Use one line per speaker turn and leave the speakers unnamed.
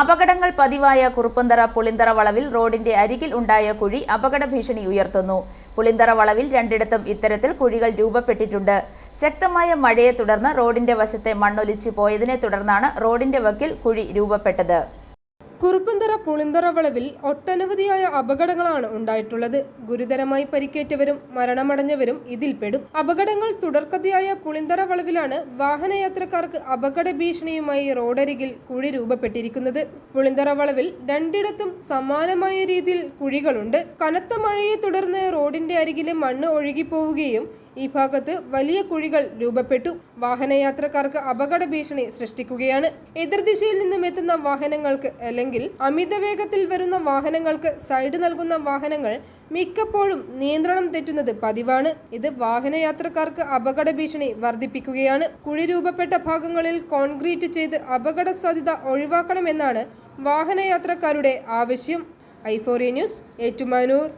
അപകടങ്ങൾ പതിവായ കുറുപ്പന്തറ പുളിന്തറ വളവിൽ റോഡിന്റെ അരികിൽ ഉണ്ടായ കുഴി അപകട ഭീഷണി ഉയർത്തുന്നു. പുളിന്തറ വളവിൽ രണ്ടിടത്തും ഇത്തരത്തിൽ കുഴികൾ രൂപപ്പെട്ടിട്ടുണ്ട്. ശക്തമായ മഴയെ തുടർന്ന് റോഡിന്റെ വശത്തെ മണ്ണൊലിച്ചു പോയതിനെ തുടർന്നാണ് റോഡിന്റെ വക്കിൽ കുഴി രൂപപ്പെട്ടത്.
കുറുപ്പന്തറ പുളിന്തറ വളവിൽ ഒട്ടനവധിയായ അപകടങ്ങളാണ് ഉണ്ടായിട്ടുള്ളത്. ഗുരുതരമായി പരിക്കേറ്റവരും മരണമടഞ്ഞവരും ഇതിൽപ്പെടും. അപകടങ്ങൾ തുടർക്കഥയായ പുളിന്തറ വളവിലാണ് വാഹനയാത്രക്കാർക്ക് അപകട ഭീഷണിയുമായി റോഡരികിൽ കുഴി രൂപപ്പെട്ടിരിക്കുന്നത്. പുളിന്തറ വളവിൽ രണ്ടിടത്തും സമാനമായ രീതിയിൽ കുഴികളുണ്ട്. കനത്ത മഴയെ തുടർന്ന് റോഡിന്റെ അരികിലെ മണ്ണ് ഒഴുകിപ്പോവുകയും ഈ ഭാഗത്ത് വലിയ കുഴികൾ രൂപപ്പെട്ടു. വാഹനയാത്രക്കാർക്ക് അപകട ഭീഷണി സൃഷ്ടിക്കുകയാണ്. എതിർദിശയിൽ നിന്നും എത്തുന്ന വാഹനങ്ങൾക്ക് അല്ലെങ്കിൽ അമിത വേഗത്തിൽ വരുന്ന വാഹനങ്ങൾക്ക് സൈഡ് നൽകുന്ന വാഹനങ്ങൾ മിക്കപ്പോഴും നിയന്ത്രണം തെറ്റുന്നത് പതിവാണ്. ഇത് വാഹനയാത്രക്കാർക്ക് അപകട ഭീഷണി വർദ്ധിപ്പിക്കുകയാണ്. കുഴി രൂപപ്പെട്ട ഭാഗങ്ങളിൽ കോൺക്രീറ്റ് ചെയ്ത് അപകട സാധ്യത ഒഴിവാക്കണമെന്നാണ് വാഹനയാത്രക്കാരുടെ ആവശ്യം. ഐഫോറിയ ന്യൂസ് ഏറ്റുമാനൂർ.